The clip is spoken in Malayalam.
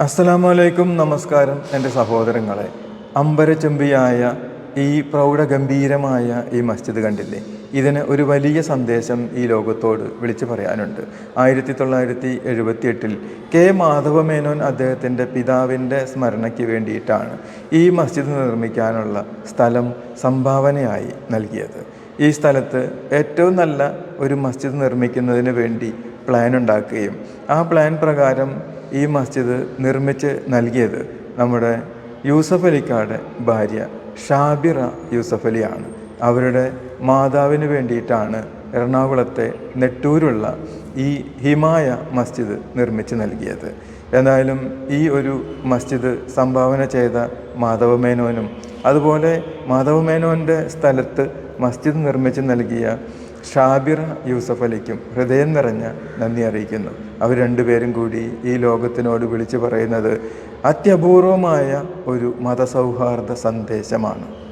അസ്സലാമലൈക്കും നമസ്കാരം എന്റെ സഹോദരങ്ങളെ. അമ്പരചെമ്പിയായ ഈ പ്രൗഢഗംഭീരമായ ഈ മസ്ജിദ് കണ്ടില്ലേ? ഇതിന് ഒരു വലിയ സന്ദേശം ഈ ലോകത്തോട് വിളിച്ചു പറയാനുണ്ട്. ആയിരത്തി തൊള്ളായിരത്തി എഴുപത്തി എട്ടിൽ കെ മാധവമേനോൻ അദ്ദേഹത്തിന്റെ പിതാവിന്റെ സ്മരണയ്ക്ക് വേണ്ടിയിട്ടാണ് ഈ മസ്ജിദ് നിർമ്മിക്കാനുള്ള സ്ഥലം സംഭാവനയായി നൽകിയത്. ഈ സ്ഥലത്ത് ഏറ്റവും നല്ല ഒരു മസ്ജിദ് നിർമ്മിക്കുന്നതിന് വേണ്ടി പ്ലാൻ ഉണ്ടാക്കുകയും ആ പ്ലാൻ പ്രകാരം ഈ മസ്ജിദ് നിർമ്മിച്ച് നൽകിയത് നമ്മുടെ യൂസഫ് അലിക്കാടെ ഭാര്യ ഷാബിറ യൂസഫ് അലിയാണ്. അവരുടെ മാതാവിന് വേണ്ടിയിട്ടാണ് എറണാകുളത്തെ നെട്ടൂരുള്ള ഈ ഹിമായ മസ്ജിദ് നിർമ്മിച്ച് നൽകിയത്. എന്തായാലും ഈ ഒരു മസ്ജിദ് സംഭാവന ചെയ്ത മാധവ മേനോനും അതുപോലെ മാധവ മേനോന്റെ സ്ഥലത്ത് മസ്ജിദ് നിർമ്മിച്ച് നൽകിയ ഷാബിറ യൂസഫ് അലിക്കും ഹൃദയം നിറഞ്ഞ നന്ദി അറിയിക്കുന്നു. അവർ രണ്ടുപേരും കൂടി ഈ ലോകത്തിനോട് വിളിച്ചു പറയുന്നത് അത്യപൂർവമായ ഒരു മതസൗഹാർദ്ദ സന്ദേശമാണ്.